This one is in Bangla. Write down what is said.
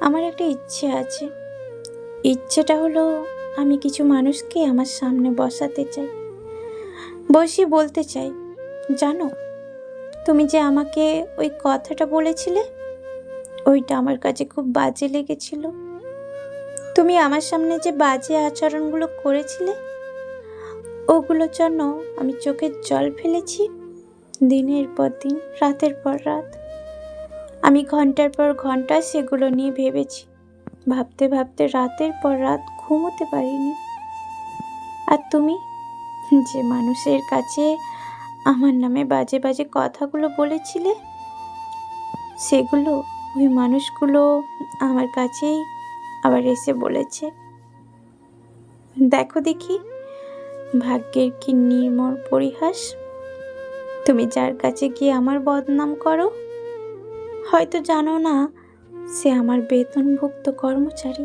আমার একটা ইচ্ছে আছে। ইচ্ছেটা হলো আমি কিছু মানুষকে আমার সামনে বসাতে চাই। বসি বলতে চাই। জানো, তুমি যে আমাকে ওই কথাটা বলেছিলে, ওইটা আমার কাছে খুব বাজে লেগেছিল। তুমি আমার সামনে যে বাজে আচরণগুলো করেছিলে ওগুলোর জন্য আমি চোখের জল ফেলেছি। দিনের পর দিন, রাতের পর রাত। আমি ঘণ্টার পর ঘণ্টা সেগুলো নিয়ে ভেবেছি। ভাবতে ভাবতে রাতের পর রাত ঘুমোতে পারিনি। আর তুমি? যে মানুষের কাছে আমার নামে বাজে বাজে কথাগুলো বলেছিলে, সেগুলো ওই মানুষগুলো আমার কাছেই আবার এসে বলেছে। দেখো দেখি, ভাগ্যের কি নির্মল পরিহাস? তুমি যার কাছে গিয়ে আমার বদনাম করো হয়তো জানো না সে আমার বেতনভুক্ত কর্মচারী।